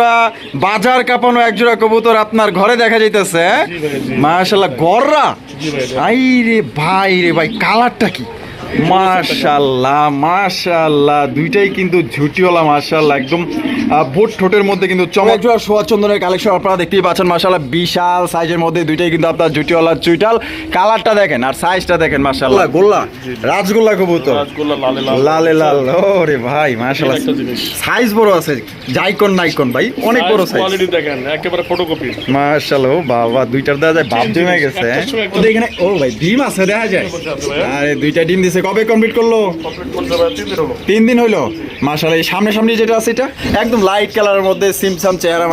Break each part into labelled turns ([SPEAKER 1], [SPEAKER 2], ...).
[SPEAKER 1] পুরা বাজার কাঁপানো একজোড়া কবুতর আপনার ঘরে দেখা যাইতেছে। মাশাল্লাহ গররা
[SPEAKER 2] আইরে ভাই,
[SPEAKER 1] আই রে ভাই রে ভাই কালারটা কি? মাশাল্লাহ মাশাল্লাহ। দুইটাই কিন্তু ঝুটিওয়ালা মাশাল্লাহ। একদম ভোট ঠোঁটের মধ্যে কিন্তু চমক সোয়া চন্দনের কালেকশন আপনারা দেখতেই পাচ্ছেন মাশাল্লাহ। বিশাল সাইজের মধ্যে দুইটাই কিন্তু আপনার ঝুটিওয়ালা চুইটাল। কালারটা দেখেন আর সাইজটা দেখেন মাশাল্লাহ। গোল্লা রাজগোল্লা কবুতর?
[SPEAKER 2] লালে লাল।
[SPEAKER 1] ওরে ভাই মাশাল্লাহ। সাইজ বড় আছে। জাইকন নাইকন ভাই। অনেক বড় সাইজ
[SPEAKER 2] কোয়ালিটি দেখেন একেবারে ফটোকপি
[SPEAKER 1] মাশাল্লাহ ও বাবা দুইটার দেওয়া যায় ভাব জমে গেছে এখানে ও ভাই ডিম আছে দেখা যায়। আরে দুইটা ডিম দিছে কবে কমপ্লিট করল?
[SPEAKER 2] তিন দিন হলো।
[SPEAKER 1] তিন দিন হইল? মাশাল্লাহ এই সামনে সামনে যেটা আছে এটা একদম লাইট কালারের মধ্যে সিমসাম চেহারা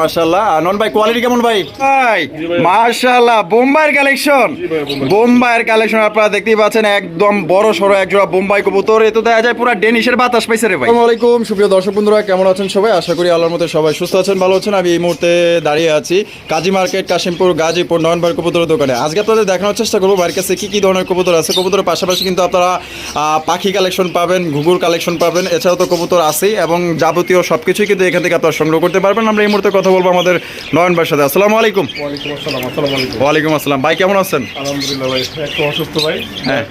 [SPEAKER 1] আর নন ভাই কোয়ালিটি কেমন ভাই? ভাই
[SPEAKER 2] ভাই।
[SPEAKER 1] বোম্বাইয়ের কালেকশন
[SPEAKER 2] বোম্বাই।
[SPEAKER 1] বোম্বাইয়ের কালেকশন আপনারা দেখতেই পাচ্ছেন একদম বড় সড়ো এক জোড়া বোম্বাই কবুতর। এ তো দেখা যায় পুরো ডেনিশের বাতাস পাইছে রে ভাই। আসসালামু আলাইকুম সুপ্রিয় দর্শক বন্ধুরা কেমন আছেন সবাই? আশা করি আল্লাহর মতো সবাই সুস্থ আছেন ভালো আছেন। আমি এই মুহূর্তে দাঁড়িয়ে আছি কাজী মার্কেট কাশিমপুর গাজীপুর নয়নবার কবুতরের দোকানে। আজকে আপনাদের দেখানোর চেষ্টা করব ভাইয়ের কাছে কি কি ধরনের কবুতর আছে। কবুতরের পাশাপাশি কিন্তু আপনারা পাখি কালেকশন পাবেন ঘুঘুর কালেকশন পাবেন এছাড়াও তো কবুতর আছেই এবং যাবতীয় সব কিছুই কিন্তু এখান থেকে আপনারা সংগ্রহ করতে পারবেন। আমরা এই মুহূর্তে কথা বলব আমাদের নয়নবার সাথে। আসসালামু আলাইকুম।
[SPEAKER 2] ওয়ালাইকুম আসসালাম আসসালামু আলাইকুম।
[SPEAKER 1] ওয়ালাইকুম আসসালাম। ভাই কেমন আছেন?
[SPEAKER 2] আলহামদুলিল্লাহ ভাই একটু অসুস্থ ভাই।
[SPEAKER 1] হ্যাঁ।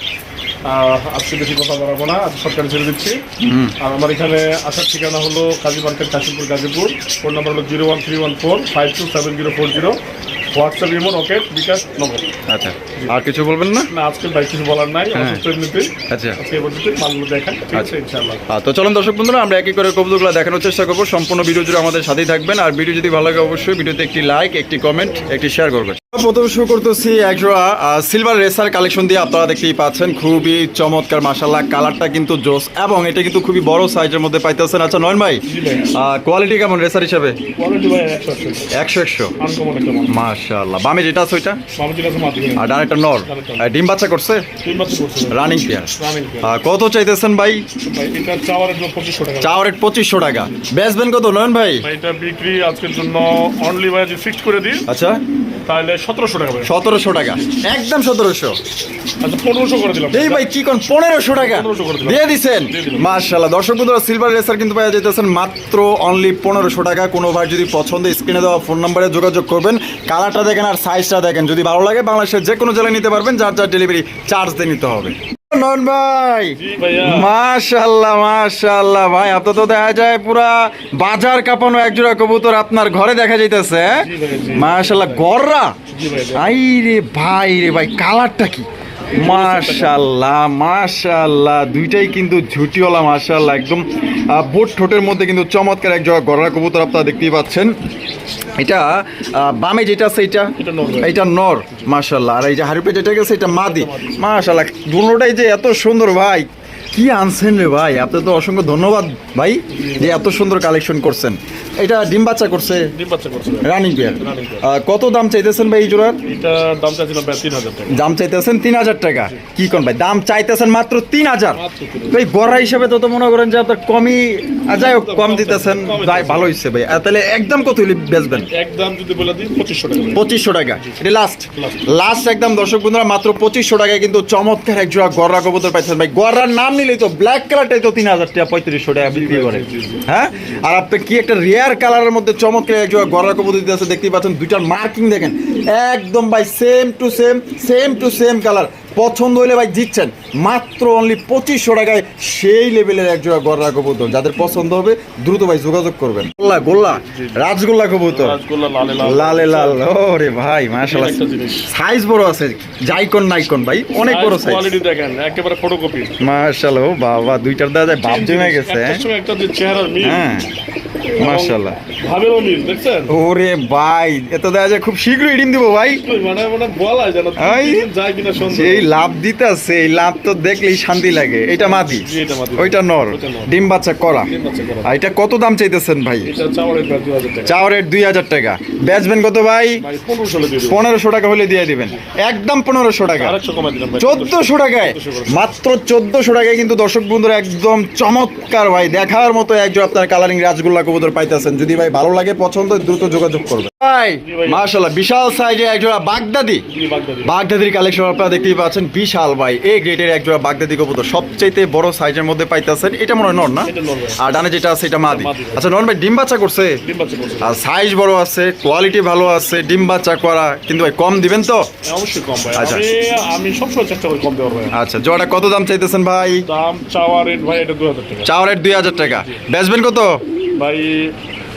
[SPEAKER 2] আজকে বেশি কথা বলাবো না আজ সরকারি ছেড়ে দিচ্ছি। আর আমার এখানে আসার ঠিকানা হলো Kazi market Kashimpur Gazipur phone number হলো zero one three one four five two seven zero four zero. WhatsApp imo Rocket Bkash number
[SPEAKER 1] আচ্ছা আর কিছু বলবেন না?
[SPEAKER 2] না আজকে ভাই কিছু বলার নাই
[SPEAKER 1] হ্যাঁ।
[SPEAKER 2] অসুস্থ এমনিতে
[SPEAKER 1] আচ্ছা।
[SPEAKER 2] আজকে পর্যন্ত মালগুলো দেখেন আচ্ছা। ইনশাআল্লাহ।
[SPEAKER 1] তো চলুন দর্শক বন্ধুরা আমরা একই করে কবুতরগুলো দেখানোর চেষ্টা করব। সম্পূর্ণ ভিডিও জুড়ে আমাদের সাথেই থাকবেন। আর ভিডিও যদি ভালো লাগে অবশ্যই ভিডিওতে একটি লাইক একটি কমেন্ট একটি শেয়ার করবেন। প্রথম শুরু করতেছি একজোড়া সিলভার রেসার কালেকশন দিয়ে আপনারা দেখতেই পাচ্ছেন খুবই চমৎকার মাসাল্লাহ কালারটা কিন্তু জোস এবং এটা কিন্তু খুবই বড় সাইজের মধ্যে পাইতেছেন। আচ্ছা নয়ন ভাই কোয়ালিটি কেমন রেসার হিসাবে?
[SPEAKER 2] একশো একশো।
[SPEAKER 1] মাশাল্লাহ বামে যেটা আছে ওইটা? আর ডান একটা নর। ডিম বাচ্চা করছে? রানিং পেয়ার কত চাইতেছেন ভাই? চাওয়ার রেট পঁচিশশো টাকা। বেচবেন কত নয়ন ভাই?
[SPEAKER 2] ভাই এটা বিক্রি আজকের জন্য অনলি ভাই ফিক্সড করে দিই
[SPEAKER 1] আচ্ছা।
[SPEAKER 2] তাহলে সতেরোশো টাকা
[SPEAKER 1] সতেরোশো টাকা। একদম সতেরোশো।
[SPEAKER 2] আচ্ছা পনেরোশো করে দিলাম।
[SPEAKER 1] এই ভাই কি কোন পনেরোশো টাকা।
[SPEAKER 2] 1500 করে দিলাম।
[SPEAKER 1] দিয়ে দিছেন। মার্শাল্লাহ দর্শক বন্ধুরা সিলভার রেসার কিন্তু পাওয়া যেতেছেন মাত্র অনলি পনেরোশো টাকা। কোনো ভাই যদি পছন্দ স্ক্রিনে দেওয়া ফোন নাম্বারে যোগাযোগ করবেন। কালারটা দেখেন আর সাইজটা দেখেন। যদি ভালো লাগে বাংলাদেশের যে কোনো জেলায় নিতে পারবেন। যার যার ডেলিভারি চার্জ দিয়ে নিতে হবে। নন ভাই। মাশাল্লাহ মাশাল্লাহ ভাই আপনার তো দেখা যায় পুরা বাজার কাঁপানো একজোড়া কবুতর আপনার ঘরে দেখা যাইতেছে। মাশাল্লাহ গররা? আই রে ভাই রে ভাই কালারটা কি? মাশাল্লাহ মাশাল্লাহ। দুইটাই কিন্তু ঝুটিওয়ালা মাশাল্লাহ। একদম বোট ঠোঁটের মধ্যে কিন্তু চমৎকার এক জোড়া গড়া কবুতর আপনারা দেখতেই পাচ্ছেন। এটা আহ, বামে যেটা আছে এটা?
[SPEAKER 2] এটা নর ভাই।
[SPEAKER 1] এটা নর মাশাল্লাহ। আর এই যে হারুপে যেটা গেছে এটা মাদি। মাশাল্লাহ দুটোটাই যে এত সুন্দর ভাই। কি আনছেন রে ভাই? আপনার তো অসংখ্য ধন্যবাদ ভাই যে এত সুন্দর কালেকশন করছেন। এটা ডিম বাচ্চা করছে?
[SPEAKER 2] ডিম বাচ্চা করছে
[SPEAKER 1] রানিং পেয়ার। কত দাম চাইতেছেন ভাই এই জোড়ার?
[SPEAKER 2] এটা দাম চাইছিলাম ভাই তিন হাজার টাকা।
[SPEAKER 1] দাম চাইতেছেন তিন হাজার টাকা। কি কোন ভাই? দাম চাইতেছেন মাত্র তিন হাজার।
[SPEAKER 2] মাত্র 3000
[SPEAKER 1] ভাই গড়া হিসাবে তো তো মনে করেন যে আপনার কমই যাই হোক কম দিতেছেন। ভাই ভালো হচ্ছে ভাই। তাহলে একদম কত হলে বেচবেন?
[SPEAKER 2] একদম যদি বলে দিই পঁচিশশো টাকা। ভাই।
[SPEAKER 1] পঁচিশশো টাকা। এটা লাস্ট লাস্ট একদম দর্শক বন্ধুরা মাত্র পঁচিশশো টাকায় কিন্তু চমৎকার এক জোড়া গররা কবুতর পাইছেন ভাই। গররার নাম নিলেই তো ব্ল্যাক কালারটাই তো তিন হাজার টাকা পঁয়ত্রিশশো টাকা বিক্রি করে। হ্যাঁ? আর আপনি কি একটা রেয়ার কালারের মধ্যে চমৎকার এক জোড়া গররা কবুতর দিতে আছে দেখতেই পাচ্ছেন দুইটার মার্কিং দেখেন। একদম ভাই same to same same to same colour পছন্দ হইলে ভাই দিচ্ছেন মাত্র অনলি পঁচিশশো টাকায় সেই লেভেলের এক জোড়া গররা কবুতর। যাদের পছন্দ হবে দ্রুত ভাই যোগাযোগ করবেন। গোল্লা? গোল্লা রাজগোল্লা কবুতর।
[SPEAKER 2] লালে লাল।
[SPEAKER 1] লাল ওরে ভাই মাশাআল্লাহ। সাইজ বড় আছে। জাইকন নাইকন ভাই অনেক বড় সাইজ
[SPEAKER 2] কোয়ালিটি দেখেন একেবারে ফটোকপি
[SPEAKER 1] মাশাআল্লাহ ও বাবা দুইটার দাদা ভাব জমে গেছে
[SPEAKER 2] একটা যে চেহারার মিল।
[SPEAKER 1] হ্যাঁ মাশাআল্লাহ।
[SPEAKER 2] ভাবেরও মিল দেখছেন?
[SPEAKER 1] ওরে ভাই এত দেখা যায় খুব শীঘ্রই ডিম দিব ভাই।
[SPEAKER 2] মানে মানে বলা যায় না
[SPEAKER 1] এই।
[SPEAKER 2] তিন দিন যায় কিনা সন্দেহ।
[SPEAKER 1] সেই লাভ দিতেছে এই লাভ তো দেখলেই শান্তি লাগে। এটা মাদি। ওইটা নর ডিম বাচ্চা করা। এটা কত দাম চাইতেছেন ভাই?
[SPEAKER 2] চাওয়ারের
[SPEAKER 1] রেট দুই হাজার টাকা। বেচবেন কত ভাই?
[SPEAKER 2] পনেরোশো
[SPEAKER 1] টাকা হলে দিয়ে দিবেন। একদম পনেরোশো টাকা। চোদ্দশো টাকায়। মাত্র চোদ্দশো টাকায় কিন্তু দর্শক বন্ধুরা একদম চমৎকার ভাই। দেখার মতো একজন আপনার কালারিং রাজগোল্লা কবুতর পাইতেছেন। যদি ভাই ভালো লাগে পছন্দ দ্রুত যোগাযোগ করবেন। ভাই। মাশাল্লাহ বিশাল সাইজে একজোড়া বাগদাদি। বাগদাদির কালেকশন আপনারা দেখতেই পাচ্ছেন। পাচ্ছেন বিশাল ভাই। এ গ্রেডের এক জোড়া বাগদাদি কবুতর। সবচেয়ে বড় সাইজের মধ্যে পাইতেছেন। এটা মনে হয় নর না। আর ডানে যেটা আছে এটা মাদি। আচ্ছা নন ভাই ডিম বাচ্চা করছে? আর সাইজ বড় আছে কোয়ালিটি ভালো আছে ডিম বাচ্চা করা। কিন্তু ভাই কম দিবেন তো?
[SPEAKER 2] অবশ্যই কম ভাই।
[SPEAKER 1] আচ্ছা।
[SPEAKER 2] আমি সবসময় চেষ্টা করি কম দেওয়ার ভাই।
[SPEAKER 1] আচ্ছা জোড়াটা কত দাম চাইতেছেন ভাই?
[SPEAKER 2] দাম চাওয়া রেট ভাই এটা দু হাজার টাকা।
[SPEAKER 1] চাওয়া রেট দুই হাজার টাকা। বেচবেন কত?
[SPEAKER 2] ভাই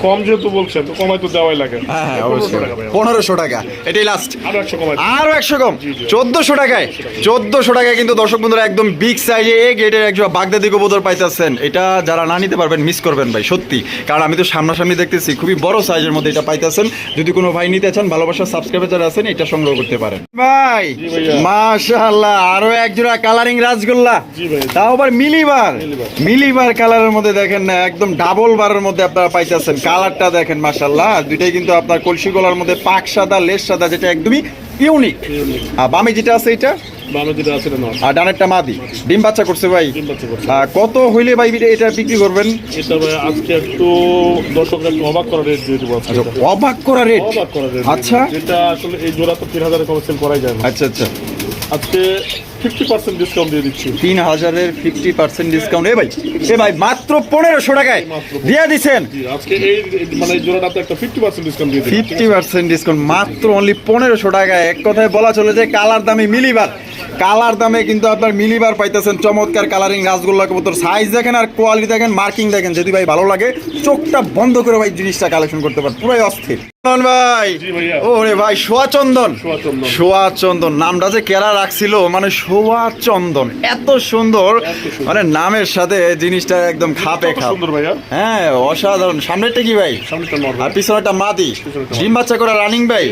[SPEAKER 2] কম যেহেতু বলছেন তো কমাই তো দেওয়াই লাগে।
[SPEAKER 1] হ্যাঁ হ্যাঁ
[SPEAKER 2] পনেরোশো
[SPEAKER 1] অবশ্যই।
[SPEAKER 2] টাকা
[SPEAKER 1] পনেরোশো টাকা। এটাই লাস্ট
[SPEAKER 2] আরও একশো কমাই
[SPEAKER 1] আরও একশো কম। চোদ্দশো টাকায়। চোদ্দশো টাকায় কিন্তু দর্শক বন্ধুরা একদম বিগ সাইজে এ গেটের একজন বাগদাদি কবুতর পাইতেছেন। এটা যারা না নিতে পারবেন মিস করবেন ভাই সত্যি। কারণ আমি তো সামনাসামনি দেখতেছি খুবই বড় সাইজের মধ্যে এটা পাইতেছেন। যদি কোনো ভাই নিতে চান ভালোবাসার সাবস্ক্রাইবার যারা আছেন এটা সংগ্রহ করতে পারেন। ভাই মাশাআল্লাহ আরও এক জোড়া কালারিং রাসগোল্লা তাও আবার মিলিবার।
[SPEAKER 2] মিলিবার।
[SPEAKER 1] কালারের মধ্যে দেখেন না একদম ডাবল বারের মধ্যে আপনারা পাইতেছেন। কালারটা দেখেন মাশাআল্লাহ। দুইটাই কিন্তু আপনার কলসি গলার মধ্যে পাক সাদা লেস সাদা যেটা একদমই ইউনিক। আর বামে যেটা আছে এটা? আর ডানেরটা মাদি। ডিম বাচ্চা করছে ভাই। কত হইলে ভাই এটা- বিক্রি করবেন?
[SPEAKER 2] আজকে একটু দর্শকরা অবাক করা রেট দিয়ে দেবো
[SPEAKER 1] অবাক করা রেট
[SPEAKER 2] অবাক করা রেট
[SPEAKER 1] আচ্ছা।
[SPEAKER 2] যেটা আসলে এই জোড়া তো তিন হাজারে করাই যায়
[SPEAKER 1] আচ্ছা আচ্ছা।
[SPEAKER 2] আজকে ফিফটি পার্সেন্ট ডিসকাউন্ট দিয়ে দিচ্ছি।
[SPEAKER 1] তিন হাজারের ফিফটি পার্সেন্ট ডিসকাউন্ট এ ভাই এ ভাই মাত্র পনেরোশো টাকায়। দিয়ে দিচ্ছেন
[SPEAKER 2] আজকে এই মানে জোড়াটাতে একটা ফিফটি পার্সেন্ট ডিসকাউন্ট দিয়ে দিচ্ছি।
[SPEAKER 1] ফিফটি পার্সেন্ট ডিসকাউন্ট মাত্র অনলি পনেরোশো টাকায়। এক কথায় বলা চলে যে কালার দামি মিলিবার। কালার দামে কিন্তু আপনার মিলিবার পাইতেছেন চমৎকার কালারিং রাসগোল্লা কবুতর। সাইজ দেখেন আর কোয়ালিটি দেখেন মার্কিং দেখেন যদি ভাই ভালো লাগে চোখটা বন্ধ করে ভাই জিনিসটা কালেকশন করতে পারেন। পুরাই অস্থির। চন্দন ভাই ওরে ভাই সোয়া চন্দন।
[SPEAKER 2] সোয়া চন্দন।
[SPEAKER 1] নামটা যে কেরা রাখছিল মানে সোয়া চন্দন এত সুন্দর। মানে নামের সাথে জিনিসটা একদম খাপে খাপ। হ্যাঁ অসাধারণ। সামনেরটা কি ভাই?
[SPEAKER 2] সামনেটা নর
[SPEAKER 1] আর পিছনেটা মাদি। ডিম বাচ্চা করা রানিং ভাই।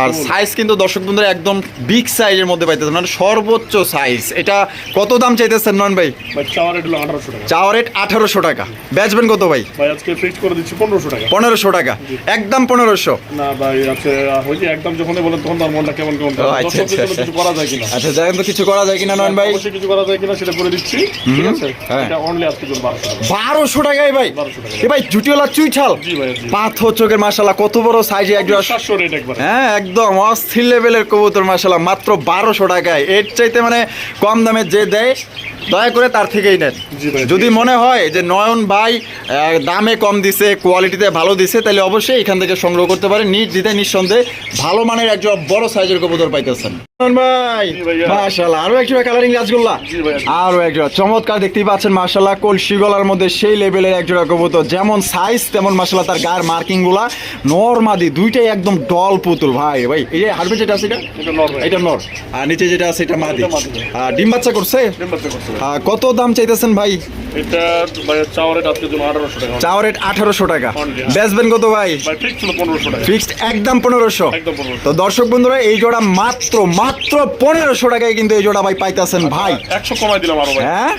[SPEAKER 1] আর সাইজ কিন্তু দর্শক বন্ধুরা একদম বিগ সাইজের মধ্যে পাইতেছেন মানে সর্বোচ্চ সাইজ এটা কত দাম চাইতেছেন নন ভাই?
[SPEAKER 2] ভাই চাওয়া রেট আঠারোশো টাকা।
[SPEAKER 1] বেচবেন কত ভাই?
[SPEAKER 2] ভাই আজকে ফিক্স করে দিচ্ছি পনেরোশো টাকা।
[SPEAKER 1] পনেরোশো টাকা। একদম পনেরোশো।
[SPEAKER 2] না ভাই আছে ওই যে একদম যখন বলেন তখন তার মনটা কেমন কেমন
[SPEAKER 1] আচ্ছা, আচ্ছা।
[SPEAKER 2] কিছু করা যায় কিনা?
[SPEAKER 1] আচ্ছা দেখেন তো কিছু করা যায় কিনা নন ভাই?
[SPEAKER 2] কিছু করা যায় কিনা সেটা করে দিচ্ছি ঠিক আছে?
[SPEAKER 1] হ্যাঁ।
[SPEAKER 2] এটা অনলি আজকে জন্য বারোশো টাকা।
[SPEAKER 1] বারোশো টাকায় ভাই?
[SPEAKER 2] 1200 টাকা।
[SPEAKER 1] এ ভাই জুটিওলা চুইঠাল
[SPEAKER 2] জি ভাই
[SPEAKER 1] পাথর চোখের কত বড় সাইজে একজন
[SPEAKER 2] সাতশো রেট একবার।
[SPEAKER 1] হ্যাঁ একদম অস্থির লেভেলের কবুতর মাসালা মাত্র বারোশো টাকায়। এর চাইতে মানে কম দামে যে দেয় দয়া করে তার থেকেই নেন। যদি মনে হয় যে নয়ন ভাই আহ, দামে কম দিছে কোয়ালিটিতে ভালো দিছে তাহলে অবশ্যই এখান থেকে সংগ্রহ করতে পারেন। নিজ দিতে নিঃসন্দেহে ভালো মানের একজন বড় সাইজের কবুতর পাইতেছেন। ভাই। কালারিং চমৎকার দেখতেই পাচ্ছেন মাশাআল্লাহ। কলসি গলার মধ্যে সেই লেভেলের একজোড়া কবুতর। যেমন সাইজ তেমন তার গায়ের মার্কিংগুলা। নরমাদি দুইটাই একদম ডল পুতুল ভাই। ভাই এই যে হারবে যেটা আছে এটা?
[SPEAKER 2] এটা নর ভাই।
[SPEAKER 1] এটা নর। আর নিচে যেটা আছে এটা মাদি। ডিম বাচ্চা করছে? কত দাম চাইতেছেন ভাই?
[SPEAKER 2] এটা ভাই রেট আজকে জন্য আঠারোশো টাকা।
[SPEAKER 1] চাওয়া রেট আঠারোশো টাকা। বেচবেন কত ভাই? ফিক্সড একদম পনেরোশো। তো দর্শক বন্ধুরা এই জোড়া মাত্র মাত্র পনেরোশো টাকায় কিন্তু এই জোড়া ভাই পাইতেছেন ভাই।
[SPEAKER 2] একশো কমাই দিলাম আরও
[SPEAKER 1] হ্যাঁ?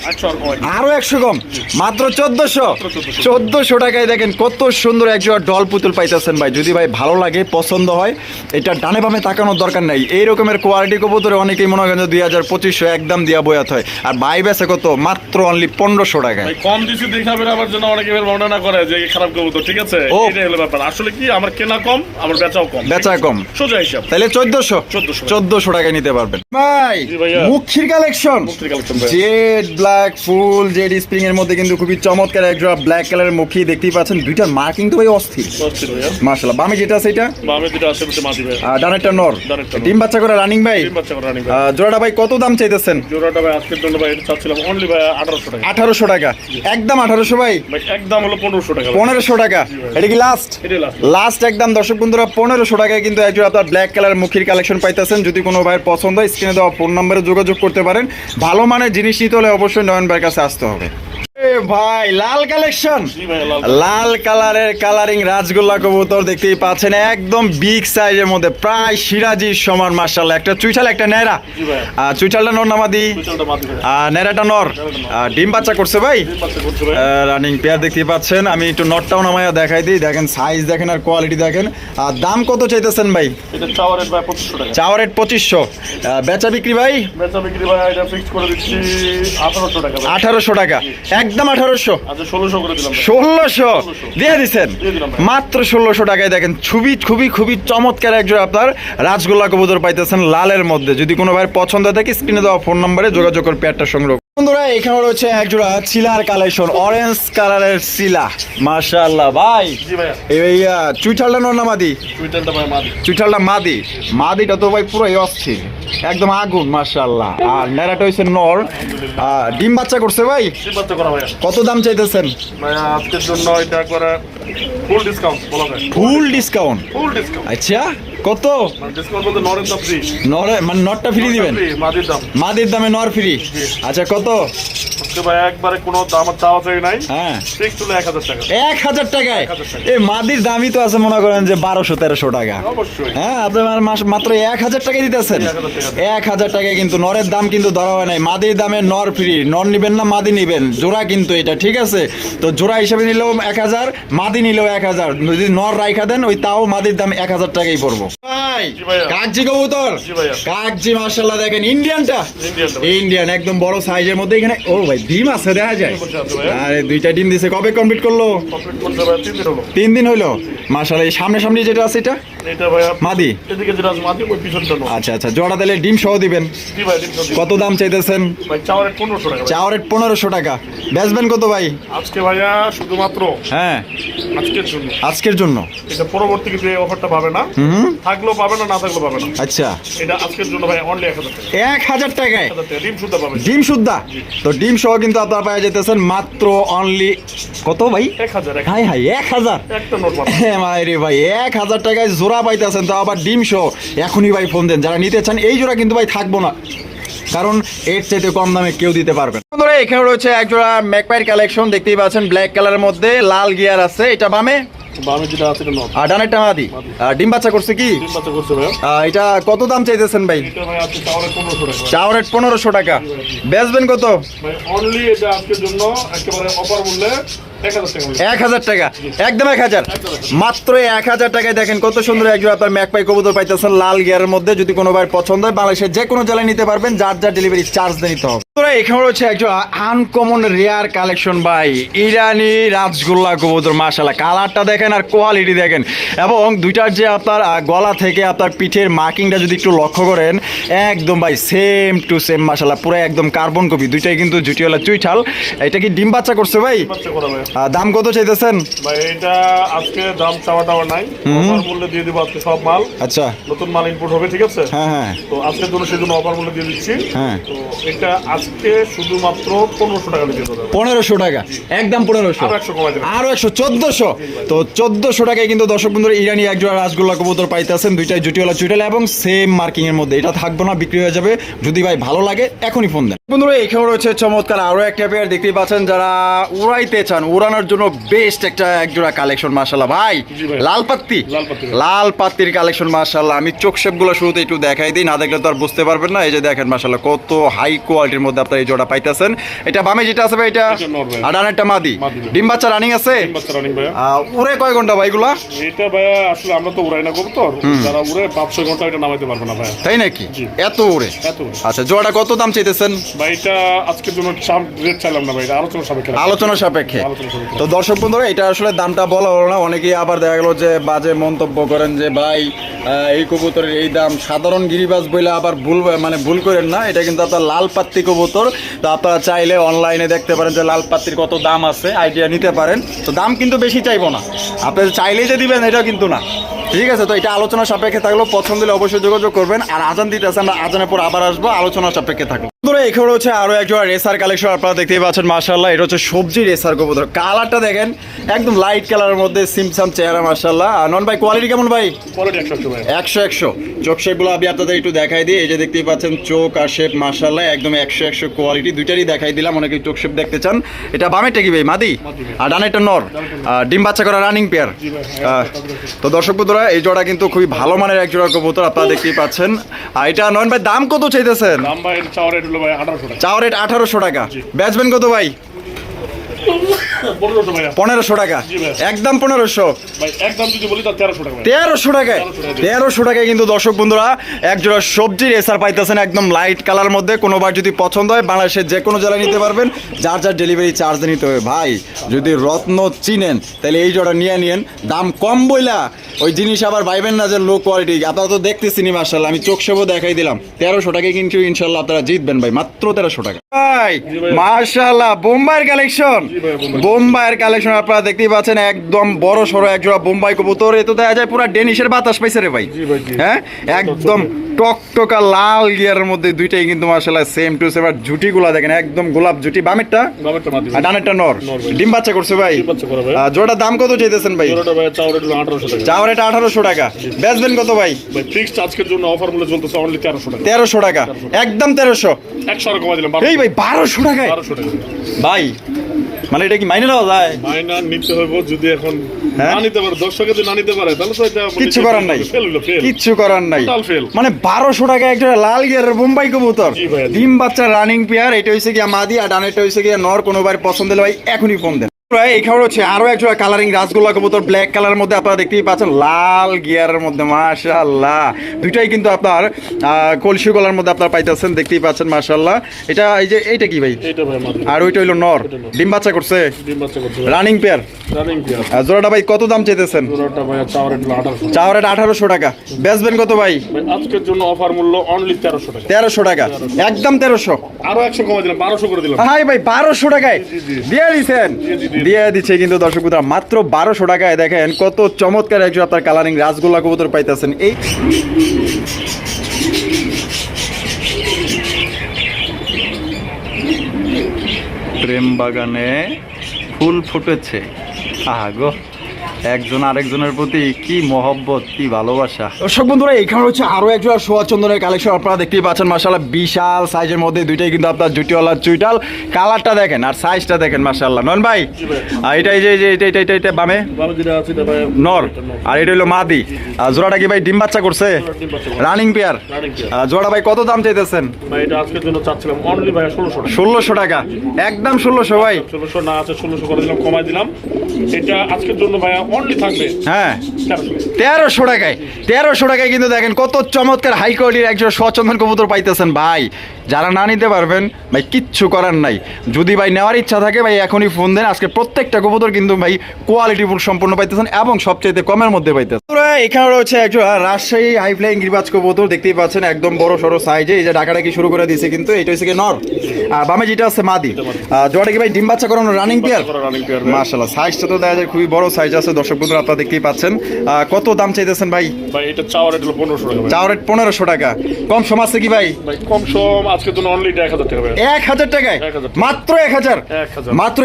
[SPEAKER 2] আর
[SPEAKER 1] একশো কম? মাত্র চোদ্দশো?
[SPEAKER 2] 1400
[SPEAKER 1] চোদ্দশো। টাকায় দেখেন কত সুন্দর এক জোড়া ডল পুতুল পাইতেছেন ভাই। যদি ভাই ভালো লাগে পছন্দ হয় এটা ডানে বামে তাকানোর দরকার নাই। এই রকমের কোয়ালিটি কবুতরে অনেকেই মনে করেন দুই হাজার পঁচিশশো একদম দিয়া বয়াত হয়। আর ভাই বেচে কত? মাত্র অনলি পনেরোশো টাকায়।
[SPEAKER 2] ভাই কম দিছি দেখাবেন আমার জন্য অনেকে এবার বর্ণনা করে যে খারাপ কবুতর ঠিক আছে? এটাই হলো ব্যাপার। আসলে কি আমার কেনা কম আমার বেচাও কম।
[SPEAKER 1] বেচা কম।
[SPEAKER 2] সোজা হিসাব।
[SPEAKER 1] তাহলে চোদ্দশো।
[SPEAKER 2] 1400
[SPEAKER 1] চোদ্দশো নিতে পারবেন। ভাই মুখির কালেকশন।
[SPEAKER 2] মুক্তির কালেকশন
[SPEAKER 1] জেড ব্ল্যাক ফুল জেড স্প্রিং এর মধ্যে কিন্তু খুবই চমৎকার এক জোড়া ব্ল্যাক কালারের মুখি দেখতেই পাচ্ছেন। দুইটার মার্কিং তো ভাই অস্থির। মার্শাল্লাহ বামে যেটা আছে এটা?
[SPEAKER 2] বা যেটা আছে বলতে মাটি ভাই
[SPEAKER 1] আর ডানেরটা নর।
[SPEAKER 2] নর।
[SPEAKER 1] ডিম বাচ্চা করে রানিং ভাই?
[SPEAKER 2] তিন বাচ্চা করে রানি ভাই।
[SPEAKER 1] জোড়াটা ভাই কত দাম চাইতেছেন?
[SPEAKER 2] জোড়াটা ভাই আজকের জন্য ভাই এটা চাচ্ছিলাম অনলি ভাই আঠারোশো টাকা।
[SPEAKER 1] আঠারোশো টাকা একদম আঠারোশো ভাই।
[SPEAKER 2] একদম হলো পনেরোশো টাকা
[SPEAKER 1] পনেরোশো টাকা। এটা কি লাস্ট
[SPEAKER 2] লাস্ট
[SPEAKER 1] একদম দর্শক বন্ধুরা পনেরোশো টাকায় কিন্তু একজন আপনার ব্ল্যাক কালার মুখির কালেকশন পাইতেছেন। যদি কোনো ভাইয়ের পছন্দ হয় স্ক্রিনে দেওয়া ফোন নাম্বারে যোগাযোগ করতে পারেন। ভালো মানের জিনিস নিতে হলে অবশ্যই নয়ন ভাইয়ের কাছে আসতে হবে। ভাই লাল কালেকশন
[SPEAKER 2] লাল
[SPEAKER 1] কালারের কালারিং রাজগোল্লা কবুতর দেখতেই পাচ্ছেন একদম বিগ সাইজের মধ্যে প্রায় সিরাজির সমান মার্শাল একটা চুইঠাল একটা নেড়া চুইঠালটা নর নামাদি নেড়াটা নর। ডিম বাচ্চা করছে ভাই? রানিং পেয়ার দেখতেই পাচ্ছেন। আমি একটু নটটাও নামাইয়া দেখাই দিই। দেখেন সাইজ দেখেন আর কোয়ালিটি দেখেন। আর দাম কত চাইতেছেন ভাই?
[SPEAKER 2] এটা চাওয়া রেট ভাই পঁচিশশো
[SPEAKER 1] বেচা বিক্রি ভাই?
[SPEAKER 2] বেচা বিক্রি ভাই এটা ফিক্স করে দিচ্ছি আঠারোশো টাকা ভাই।
[SPEAKER 1] আঠারোশো টাকা। একদম একদম আঠারোশো।
[SPEAKER 2] আচ্ছা ষোলোশো
[SPEAKER 1] দিয়ে দিচ্ছেন। মাত্র ষোলোশো টাকায় দেখেন খুবই খুবই খুবই চমৎকার একজন আপনার রাজগোল্লা কবুতর পাইতেছেন লালের মধ্যে। যদি কোনো ভাই পছন্দ থাকে স্ক্রিনে দেওয়া ফোন নম্বরে যোগাযোগ করে পেয়ারটা সংগ্রহ। বন্ধুরা এখানে রয়েছে একজোড়া চিলার কালেকশন অরেঞ্জ কালারের চিলা মাশাআল্লাহ ভাই।
[SPEAKER 2] জি ভাইয়া।
[SPEAKER 1] চুইঠালটা নর না মাদি?
[SPEAKER 2] ভাই মাদি।
[SPEAKER 1] চুইঠালটা মাদি? মাদিটা তো ভাই পুরো অস্থির একদম আগুন মাশাআল্লাহ। আর নেড়াটা হয়েছে নর। ডিম বাচ্চা করছে ভাই?
[SPEAKER 2] করা
[SPEAKER 1] কত দাম চাইতেছেন?
[SPEAKER 2] আজকের জন্য এটা করে ফুল ডিসকাউন্ট বলা
[SPEAKER 1] ফুল ডিসকাউন্ট
[SPEAKER 2] ফুল ডিসকাউন্ট
[SPEAKER 1] আচ্ছা। কত?
[SPEAKER 2] মানে
[SPEAKER 1] নরে মানে নটটা ফ্রি দিবেন?
[SPEAKER 2] মাদের দামে।
[SPEAKER 1] নর ফ্রি আচ্ছা কত?
[SPEAKER 2] ভাই একবারে কোনো দাম আর চাই নাই।
[SPEAKER 1] হ্যাঁ।
[SPEAKER 2] ফিক্স হলো এক হাজার টাকা।
[SPEAKER 1] এক হাজার টাকায়? এই মাদির দামই তো আছে মনে করেন যে বারোশো তেরোশো টাকা।
[SPEAKER 2] অবশ্যই।
[SPEAKER 1] হ্যাঁ আপনার মাস মাত্র এক হাজার টাকায় দিতেছেন। এক হাজার টাকায় কিন্তু নরের দাম কিন্তু ধরা হয় নাই। মাদির দামে নর ফ্রি। নর নিবেন না মাদি নিবেন। জোড়া কিন্তু এটা ঠিক আছে? তো জোড়া হিসেবে নিলেও এক হাজার মাদি নিলেও এক হাজার। যদি নর রাইখা দেন ওই তাও মাদির দাম এক হাজার টাকাই পড়ব। কাকজি কবুতর। কাকজি মার্শাল্লাহ দেখেন ইন্ডিয়ানটা
[SPEAKER 2] ইন্ডিয়ানটা
[SPEAKER 1] ইন্ডিয়ান একদম বড় সাইজের মধ্যে এখানে ও ভাই ডিম আছে দেখা যায়। আরে দুইটা ডিম দিছে কবে কমপ্লিট করল?
[SPEAKER 2] তিন দিন হলো।
[SPEAKER 1] এই সামনে সামনে যেটা আছে এটা?
[SPEAKER 2] এটা ভাইয়া
[SPEAKER 1] মাদি?
[SPEAKER 2] এদিকে যেটা আছে মাদি ওই পিছনটা নো
[SPEAKER 1] আচ্ছা আচ্ছা জোড়া দিলে ডিম সহ দিবেন।
[SPEAKER 2] জি ভাই তিনশো দিন
[SPEAKER 1] কত দাম চাইতেছেন?
[SPEAKER 2] ভাই চাওয়ার এক পনেরোশো টাকা। ভাই।
[SPEAKER 1] চাওয়ার রেট পনেরোশো টাকা। বেচবেন কত ভাই?
[SPEAKER 2] আজকে ভাইয়া শুধুমাত্র
[SPEAKER 1] হ্যাঁ।
[SPEAKER 2] আজকের জন্য।
[SPEAKER 1] আজকের জন্য?
[SPEAKER 2] এটা পরবর্তী কিন্তু এই অফারটা পাবে না
[SPEAKER 1] হুম
[SPEAKER 2] থাকলেও পাবে না না থাকলেও পাবে না।
[SPEAKER 1] আচ্ছা।
[SPEAKER 2] এটা আজকের জন্য ভাই অনলি এক হাজার টাকা।
[SPEAKER 1] এক হাজার টাকায়?
[SPEAKER 2] ডিম শুদ্ধ পাবে
[SPEAKER 1] ডিম সুদ্ধা? তো ডিম সহ কিন্তু আপনারা পাওয়া যেতেছেন মাত্র অনলি কত ভাই?
[SPEAKER 2] এক হাজার
[SPEAKER 1] হাই হাই এক হাজার।
[SPEAKER 2] একটা নোট
[SPEAKER 1] মায়েরে ভাই এক হাজার টাকায় জোড়া পাইতেছেন তো আবার ডিম সহ। এখনই ভাই ফোন দেন যারা নিতে চান এই জোড়া কিন্তু ভাই থাকব না। কারণ এর চাইতে কম দামে কেউ দিতে পারবে। বন্ধুরা এখানে রয়েছে এক জোড়া ম্যাকপাইর কালেকশন দেখতেই পাচ্ছেন ব্ল্যাক কালারের মধ্যে লাল গিয়ার আছে। এটা বামে? আর ডানেরটা মাদি? ডিম বাচ্চা করছে কি? এটা কত দাম চাইতেছেন ভাই। চাও রেট পনেরোশো টাকা। বেচবেন কত?
[SPEAKER 2] অনলি এটা আজকের জন্য একেবারে অফার মূল্যে এক হাজার টাকা।
[SPEAKER 1] একদম এক হাজার। মাত্র এক হাজার টাকায় দেখেন কত সুন্দর আপনার ম্যাকপাই পাইতেছেন লাল গিয়ারের মধ্যে। যদি পছন্দ হয়, বাংলাদেশের যে কোনো নিতে পারবেন। যার যার ডেলিভারি চার্জ নিতে হবে। এখানে একজন আনকমন রেয়ার কালেকশন ভাই। ইরানি রাজগোল্লা কবুতর মাশাল্লাহ কালারটা দেখেন আর কোয়ালিটি দেখেন। এবং দুইটার যে আপনার গলা থেকে আপনার পিঠের মার্কিংটা যদি একটু লক্ষ্য করেন, একদম ভাই সেম টু সেম মাশাল্লাহ পুরো একদম কার্বন কপি দুইটাই কিন্তু জুটিওয়ালা চুইঠাল। এটা কি ডিম বাচ্চা করছে ভাই? দাম কত চাইতেছেন?
[SPEAKER 2] ভাই এটা আজকে দাম চাওয়া টাওয়া নাই অফার মূল্যে দিয়ে দিব আজকে সব মাল।
[SPEAKER 1] আচ্ছা।
[SPEAKER 2] নতুন মাল ইনপুট হবে ঠিক আছে?
[SPEAKER 1] হ্যাঁ হ্যাঁ।
[SPEAKER 2] তো জন্য সেই জন্য অফার মূল্যে দিয়ে দিচ্ছি।
[SPEAKER 1] হ্যাঁ।
[SPEAKER 2] তো এটা আজকে শুধুমাত্র পনেরোশো টাকা
[SPEAKER 1] পনেরোশো টাকা? একদম পনেরোশো।
[SPEAKER 2] আরও একশো
[SPEAKER 1] চোদ্দশো? তো চোদ্দশো টাকায় কিন্তু দর্শক বন্ধুরা ইরানি একজোড়া রাসগোল্লা কবুতর পাইতেছেন দুইটাই জুটিওয়ালা চুইটালা এবং সেম মার্কিং এর মধ্যে। এটা থাকবে না বিক্রি হয়ে যাবে। যদি ভাই ভালো লাগে এখনই ফোন দেন। বন্ধুরা এখানে রয়েছে চমৎকার আরও একটা পেয়ার দেখতেই পাচ্ছেন যারা উড়াইতে চান উড়ানোর জন্য বেস্ট একটা একজোড়া কালেকশন মার্শাল্লাহ ভাই লাল পাত্তি?
[SPEAKER 2] লাল
[SPEAKER 1] পাত্তির কালেকশন মার্শাল্লাহ আমি চোখ শেপগুলো শুরুতে একটু দেখাই দিই না দেখলে তো আর বুঝতে পারবেন না। এই যে দেখেন মার্শাল্লাহ কত হাই কোয়ালিটির মধ্যে আপনার এই জোড়া পাইতেছেন। এটা বামে যেটা আছে ভাই এটা? আর ডানেরটা মাদি।
[SPEAKER 2] মাদি
[SPEAKER 1] ডিম বাচ্চা রানিং আছে? উড়ে কয় ঘণ্টা ভাই এগুলা?
[SPEAKER 2] এটা ভাইয়া আসলে আমরা তো উড়াই না করতো যারা উড়ে পাঁচ ছয় ঘণ্টা এটা নামাইতে পারবে না ভাইয়া।
[SPEAKER 1] তাই নাকি? এত উড়ে? আচ্ছা জোড়াটা কত দাম চাইতেছেন?
[SPEAKER 2] ভাই এটা আজকের জন্য রেট চাইলাম না ভাই। আলোচনা সাপেক্ষে
[SPEAKER 1] আলোচনা সাপেক্ষে। তো দর্শক বন্ধুরা, এটা আসলে দামটা বলা হলো না। অনেকেই আবার দেখা গেলো যে বাজে মন্তব্য করেন যে, ভাই এই কবুতরের এই দাম সাধারণ গিরিবাজ বইলে আবার ভুল মানে ভুল করেন না। এটা কিন্তু আপনার লাল পাত্তি কবুতর। তো আপনারা চাইলে অনলাইনে দেখতে পারেন যে লাল পাত্তির কত দাম আছে, আইডিয়া নিতে পারেন। তো দাম কিন্তু বেশি চাইব না। আপনার চাইলেই যে দিবেন এটা কিন্তু না। ঠিক আছে, তো এটা আলোচনা সাপেক্ষে থাকলেও পছন্দ হলে অবশ্যই যোগাযোগ করবেন। আর আজান দিতে আছে আমরা আজানের পর আবার আসব। আলোচনা সাপেক্ষে থাকব বন্ধুরা এখানে হচ্ছে আরও একজন রেসার কালেকশন আপনারা দেখতেই পাচ্ছেন মার্শাল্লাহ এটা হচ্ছে সবজি রেসার কবুতর। কালারটা দেখেন একদম লাইট কালারের মধ্যে সিমসাম চেহারা মার্শাল্লাহ নন ভাই কোয়ালিটি কেমন ভাই?
[SPEAKER 2] একশো একশো
[SPEAKER 1] চোখ শেপগুলো আমি আপনাদের একটু দেখাই দিই। এই যে দেখতেই পাচ্ছেন চোখ আর শেপ মার্শাল্লাহ একদম একশো একশো কোয়ালিটি দুইটারই দেখাই দিলাম অনেকে চোখ শেপ দেখতে চান। এটা বামেরটা কি ভাই? মাদি? আর ডানেরটা নর। ডিম বাচ্চা করা রানিং পেয়ার তো দর্শক বন্ধুরা এই জোড়া কিন্তু খুবই ভালো মানের এক জোড়া কবুতর আপনারা দেখতেই পাচ্ছেন। আর এটা নয়ন ভাই দাম কত চাইতেছেন?
[SPEAKER 2] ভাই আঠারোশো টাকা।
[SPEAKER 1] চাও রেট আঠারোশো টাকা। বেচবেন কত ভাই?
[SPEAKER 2] পনেরোশো
[SPEAKER 1] টাকা। একদম পনেরোশো।
[SPEAKER 2] তেরোশো
[SPEAKER 1] টাকায়। তেরোশো টাকায় কিন্তু দর্শক বন্ধুরা একজোড়া সবজি রেসার পাইতেছেন একদম লাইট কালার মধ্যে। কোনোবার যদি পছন্দ হয় বাংলাদেশের যে কোনো জেলায় নিতে পারবেন। যার যার ডেলিভারি চার্জ নিতে হবে। ভাই যদি রত্ন চিনেন তাহলে এই জোড়া নিয়ে নিয়েন। দাম কম বইলা ওই জিনিস আবার ভাইবেন না যে লো কোয়ালিটি আপনারা তো দেখতেছিনি মার্শাল্লাহ আমি চোখ সেবও দেখাই দিলাম। তেরোশো টাকায় কিন্তু ইনশাল্লাহ আপনারা জিতবেন ভাই। মাত্র তেরোশো টাকা। ভাই মার্শাল্লাহ বোম্বাইয়ের কালেকশন। বোম্বাইয়ের কালেকশন আপনারা দেখতেই পাচ্ছেন একদম বড় সড়ো একজোড়া বোম্বাই কবুতর। এ তো দেখা যায় পুরো ডেনিশের বাতাস পাইছে রে ভাই। হ্যাঁ? একদম টকটকা লাল গিয়ারের মধ্যে দুইটাই কিন্তু মার্শাল্লাহ সেম টু সেম আর ঝুটিগুলা দেখেন একদম গোলাপ জুটি বামেরটা? আর ডানেরটা নর। ডিম বাচ্চা করছে ভাই। জোড়ার দাম কত চাইতেছেন ভাই?
[SPEAKER 2] চাওয়ার টাকা।
[SPEAKER 1] এটা আঠারোশো টাকা। বেচবেন কত ভাই?
[SPEAKER 2] ভাই ফিক্সড আজকের জন্য অফার মূল্য চলতেছে অনলি তেরোশো টাকা।
[SPEAKER 1] তেরোশো টাকা। একদম তেরোশো।
[SPEAKER 2] একশো কমা দিলাম
[SPEAKER 1] এই ভাই বারোশো টাকায়?
[SPEAKER 2] বারোশো টাকা।
[SPEAKER 1] ভাই মানে এটা কি মাইনে নেওয়া যায়?
[SPEAKER 2] মাইনা নিতে হইব যদি এখন
[SPEAKER 1] হ্যাঁ?
[SPEAKER 2] না নিতে পারে দর্শক যদি না নিতে পারে তাহলে তো এটা
[SPEAKER 1] কিচ্ছু করার নাই। কিচ্ছু করার নাই। মানে বারোশো টাকা একটা লাল গিয়ারের বোম্বাই কবুতর। ডিম বাচ্চা রানিং পেয়ার এটা হইছে গিয়া মাদি আর ডানেরটা হইছে গিয়া নর কোনোবার পছন্দ হলে ভাই এখনই ফোন দেন। হচ্ছে আরও একজোড়া কালারিং রাসগোল্লা কবুতর ব্ল্যাক কালারের মধ্যে আপনারা দেখতেই পাচ্ছেন লাল গিয়ারের মধ্যে মাশাআল্লাহ। দুইটাই কিন্তু আপনার কলসি গলার মধ্যে আপনারা পাইতেছেন দেখতেই পাচ্ছেন মাশাআল্লাহ। এটা এই যে এইটা কি ভাই? আর ওইটা হইল নর। ডিম বাচ্চা করছে? রানিং পেয়ার জোড়াটা ভাই কত দাম চাইতেছেন?
[SPEAKER 2] জোড়াটা চাওয়ার আঠারোশো।
[SPEAKER 1] টাকা। বেচবেন কত ভাই?
[SPEAKER 2] আজকের জন্য অফার মূল্য অনলি তেরোশো টাকা।
[SPEAKER 1] তেরোশো টাকা। একদম তেরোশো।
[SPEAKER 2] আরও একশো কমা দিলাম বারোশো করে দিলাম।
[SPEAKER 1] হাই ভাই বারোশো টাকায়। দিয়ে
[SPEAKER 2] জি।
[SPEAKER 1] দিয়ে দিচ্ছে কিন্তু দর্শক বন্ধুরা মাত্র বারোশো টাকায় দেখেন কত চমৎকার একজন আপনার কালারিং রাসগোল্লা কবুতর পাইতেছেন। এই প্রেম বাগানে ফুল ফুটেছে। আহা গো। একজন আরেকজনের প্রতি কি মহব্বত কি ভালোবাসা? দর্শক বন্ধুরা এখানে হচ্ছে আরও একজন সোয়া চন্দনের কালেকশন আপনারা দেখতেই পাচ্ছেন। মাসাল্লাহ বিশাল সাইজের মধ্যে দুইটাই কিন্তু আপনার জুটিওয়ালা চুইটাল। কালারটা দেখেন আর সাইজটা দেখেন মাসাল্লাহ নন ভাই
[SPEAKER 2] জি ভাই।
[SPEAKER 1] আর এটা এই যে এটা এটা এটা এটা বামে? নর। আর এটা হলো মাদি। আর জোড়াটা কি ভাই ডিম বাচ্চা করছে। Running pair. জোড়া ভাই কত দাম চাইতেছেন?
[SPEAKER 2] ভাই এটা আজকের জন্য চাচ্ছিলাম অনলি ভাই ষোলোশো টাকা।
[SPEAKER 1] একদম ষোলোশো ভাই।
[SPEAKER 2] ষোলোশো না আছে ষোলোশো করে দিলাম কমাই দিলাম। এটা আজকের জন্য ভাই
[SPEAKER 1] হ্যাঁ।
[SPEAKER 2] তেরোশো।
[SPEAKER 1] টাকায় তেরোশো টাকায় কিন্তু দেখেন কত চমৎকার হাই কোয়ালিটির একজন সচন্দন কবুতর পাইতেছেন ভাই। যারা না নিতে পারবেন ভাই কিচ্ছু করার নাই। যদি ভাই নেওয়ার ইচ্ছা থাকে ভাই এখনই ফোন দেন। আজকে প্রত্যেকটা কবুতর কিন্তু ভাই কোয়ালিটি সম্পূর্ণ পাইতেছেন এবং সবচেয়ে কমের মধ্যে পাইতেছেন। এখানে রয়েছে একজন রাজশাহী হাই ফ্লাইং গিরিবাজ কবুতর। দেখতেই পাচ্ছেন একদম বড় সড়ো সাইজে এই যে ডাকাডাকি শুরু করে দিয়েছে কিন্তু এটা হচ্ছে কি নর আর বামে যেটা আছে মাদি। জোয়াটা কি ভাই ডিম বাচ্চা করানো রানিং পেয়ার
[SPEAKER 2] রানিং
[SPEAKER 1] সাইজটা তো দেখা যায় খুবই বড় সাইজ আছে। দর্শক বন্ধুরা আপনারা দেখতেই পাচ্ছেন। কত দাম চাইতেছেন ভাই?
[SPEAKER 2] ভাই এটা চাওয়ার রেট হলো পনেরোশো টাকা
[SPEAKER 1] রেট পনেরোশো টাকা। কম সম আছে কি ভাই?
[SPEAKER 2] ভাই কম সম আজকের জন্য অনলি টাকা
[SPEAKER 1] টাকায়। মাত্র। মাত্র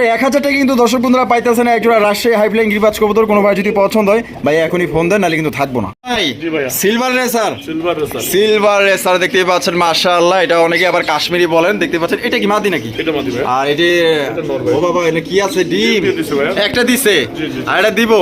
[SPEAKER 1] কিন্তু দর্শক বন্ধুরা পাইতেছেন একজোড়া রাজশাহী হাইফ্লাইং গিরিবাজ কবুতর কোনো ভাই যদি পছন্দ হয় ভাই এখনই ফোন দেন নাহলে কিন্তু থাকব না। ভাই
[SPEAKER 2] জি ভাইয়া।
[SPEAKER 1] Silver racer
[SPEAKER 2] silver racer
[SPEAKER 1] silver racer দেখতেই পাচ্ছেন মাশাআল্লাহ। এটা অনেকে আবার কাশ্মীরি বলেন দেখতে পাচ্ছেন। এটা কি মাদি নাকি?
[SPEAKER 2] এটা মাদি ভাই
[SPEAKER 1] আর এটি ও বাবা এটা কি আছে? ডিম। একটা দিছে?
[SPEAKER 2] জি, জি।
[SPEAKER 1] আর এটা দিব?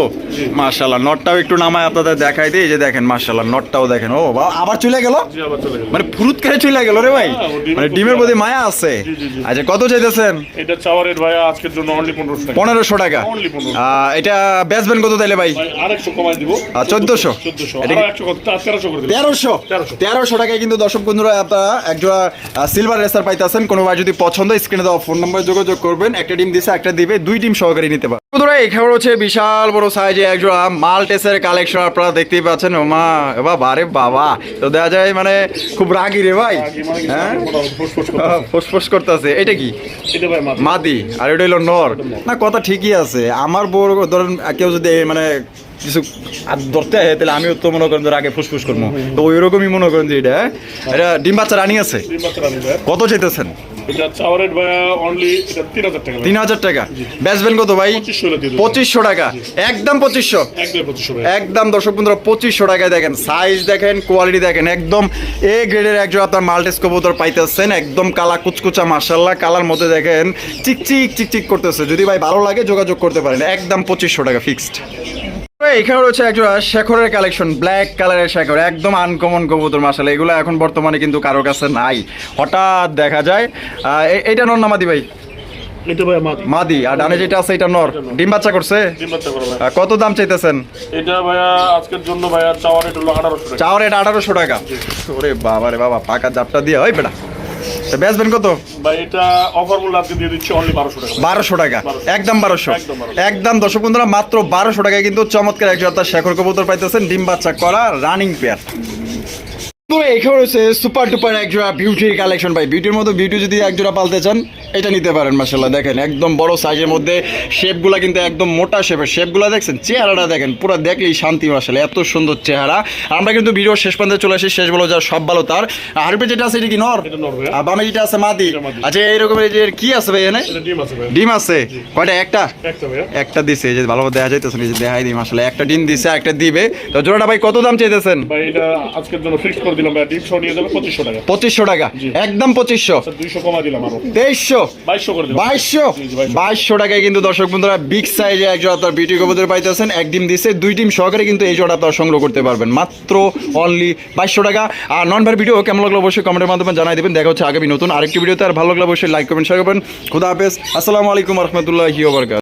[SPEAKER 1] মাশাআল্লাহ নটটাও একটু নামায় আপনাদের দেখাই দিই। এই যে দেখেন মাশাআল্লাহ নটটাও দেখেন। ও বাবা আবার চলে গেল?
[SPEAKER 2] জি আবার চলে গেল।
[SPEAKER 1] মানে ফুরুত করে চলে গেল রে ভাই।
[SPEAKER 2] হ্যাঁ,
[SPEAKER 1] মানে ডিমের প্রতি মায়া। আছে। আচ্ছা কত চাইতেছেন?
[SPEAKER 2] এটা চাওয়ার রেট ভাই আজকের জন্য অনলি পনেরোশো টাকা।
[SPEAKER 1] পনেরোশো টাকা।
[SPEAKER 2] Only 1500
[SPEAKER 1] এটা বেচবেন কত তাইলে ভাই?
[SPEAKER 2] আরেকশো কমাই দিব।
[SPEAKER 1] চোদ্দশো।
[SPEAKER 2] চোদ্দশো।
[SPEAKER 1] এটা
[SPEAKER 2] আরও
[SPEAKER 1] কি-
[SPEAKER 2] একশো কত তেরোশো করে দিলাম।
[SPEAKER 1] তেরোশো?
[SPEAKER 2] 1300
[SPEAKER 1] টাকায় কিন্তু দর্শক বন্ধুরা আপনারা একজোড়া সিলভার রেসার পাইতেছেন। কোনো ভাই যদি পছন্দ স্ক্রিনে দেওয়া ফোন নাম্বার যোগাযোগ করবেন। একটা ডিম দিছে একটা দিবে। দুই ডিম সহকারে নিতে পারবেন। বন্ধুরা এখানে রয়েছে বিশাল বড় সাইজে একজোড়া মালটেসের কালেকশন আপনারা দেখতেই পাচ্ছেন। ও মা এবা বারে বাবা। তো দেখা যায় মানে খুব রাগি রে ভাই।
[SPEAKER 2] মানে
[SPEAKER 1] হ্যাঁ?
[SPEAKER 2] ফুসফুস
[SPEAKER 1] করতেছে। এটা কি?
[SPEAKER 2] মাদি।
[SPEAKER 1] আর এটা হলো নর। না কথা ঠিকই আছে। আমার বউ ধরেন কেউ যদি মানে কিছু ধরতে হয় তাহলে আমিও তো মনে করেন ধর আগে ফুসফুস করব। তো ওই রকমই মনে করেন যে এটা হ্যাঁ? এটা ডিম বাচ্চা রানি আছে? কত চাইতেছেন?
[SPEAKER 2] তিন হাজার টাকা ভাই।
[SPEAKER 1] বেচবেন কত
[SPEAKER 2] পঁচিশশো
[SPEAKER 1] টাকা। একদম পঁচিশশো।
[SPEAKER 2] একদম পঁচিশশো ভাই।
[SPEAKER 1] দর্শক বন্ধুরা পঁচিশশো টাকায় দেখেন সাইজ দেখেন কোয়ালিটি দেখেন একদম এ গ্রেডের একজন আপনার মাল্টেস কবুতর পাইতেছেন একদম কালা কুচকুচা কালার মধ্যে দেখেন চিকচিক চিকচিক করতেছে। যদি ভাই ভালো লাগে যোগাযোগ করতে পারেন একদম পঁচিশশো টাকা ফিক্সড এখানে রয়েছে একজোড়া শেখরের কালেকশন ব্ল্যাক কালারের শেখর একদম আনকমন কবুতর মাসাল এগুলো এখন বর্তমানে কিন্তু কারোর কাছে নাই। হঠাৎ দেখা যায় আহ, এ- এইটা নর নামাদি ভাই?
[SPEAKER 2] মাদি।
[SPEAKER 1] আর ডানে যেটা আছে এটা নর। ডিম বাচ্চা করছে? কত দাম চাইতেছেন?
[SPEAKER 2] এটা ভাইয়া আজকের জন্য ভাইয়া চাওয়ার এটা হলো আঠারোশো টাকা।
[SPEAKER 1] চাওয়ার এটা টাকা। ওরে বাবা রে বাবা পাকা জাপটা দিয়ে হয় বেটা। তো বেচবেন কত?
[SPEAKER 2] ভাই এটা অফার মূল্য আজকে দিয়ে দিচ্ছি অনলি বারোশো টাকা।
[SPEAKER 1] একদম বারোশো।
[SPEAKER 2] একদম 1200
[SPEAKER 1] একদম দর্শক বন্ধুরা মাত্র বারোশো টাকায় কিন্তু চমৎকার একজন জোড়া শেখর কবুতর পাইতেছেন ডিম বাচ্চা করা রানিং পেয়ার এখানে রয়েছে সুপার টুপার এক জোড়া বিউটির কালেকশন ভাই। বিউটির মতো বিউটি যদি একজোড়া পালতে চান এটা নিতে পারেন মাসাল্লাহ দেখেন একদম বড় সাইজের মধ্যে শেপগুলা কিন্তু একদম মোটা শেপের শেপগুলা দেখছেন? চেহারাটা দেখেন পুরো দেখলেই শান্তি মাসাল্লাহ এত সুন্দর চেহারা। আমরা কিন্তু ভিডিও শেষ পর্যন্ত চলে আসি শেষ বলো যা সব ভালো তার। হারবে যেটা আছে এটা কি নর। আর বামে যেটা আছে মাদি। আচ্ছা এইরকম এই যে কি আছে ভাই এনে
[SPEAKER 2] ডিম আছে
[SPEAKER 1] কয়টা একটা?
[SPEAKER 2] একটা
[SPEAKER 1] দিছে এই যে ভালো দেখা যাইতেছে দেখাই দিই আসলে একটা ডিম দিছে একটা দিবে। তো জোড়াটা ভাই কত দাম চাইতেছেন?
[SPEAKER 2] ভাই এটা আজকের জন্য ফিক্স দিলাম ভাইয়া ডিম নিয়ে যাবে পঁচিশশো টাকা।
[SPEAKER 1] পঁচিশশো টাকা। একদম পঁচিশশো।
[SPEAKER 2] দুইশো কমা দিলাম আরও।
[SPEAKER 1] তেইশশো।
[SPEAKER 2] বাইশশো করে
[SPEAKER 1] বাইশশো।
[SPEAKER 2] জি, জি, 2200
[SPEAKER 1] বাইশশো টাকায় কিন্তু দর্শক বন্ধুরা বিগ সাইজে এক জোড়া আপনার বিউটি কবুতর পাইতেছেন। এক ডিম দিছে দুই ডিম সহকারে কিন্তু এই জোড়া আপনার সংগ্রহ করতে পারবেন। মাত্র অনলি বাইশশো টাকা। আর নন ভার ভিডিও কেমন লাগল অবশ্যই কমেন্টের মাধ্যমে জানাই দেবেন। দেখা হচ্ছে আগামী নতুন আরেকটি ভিডিওতে আর ভালো লাগলে অবশ্যই লাইক কমেন্ট শেয়ার করবেন। খুদা হাফেজ। আসসালামু আলাইকুম রহমতুল্লাহি ওবরকাত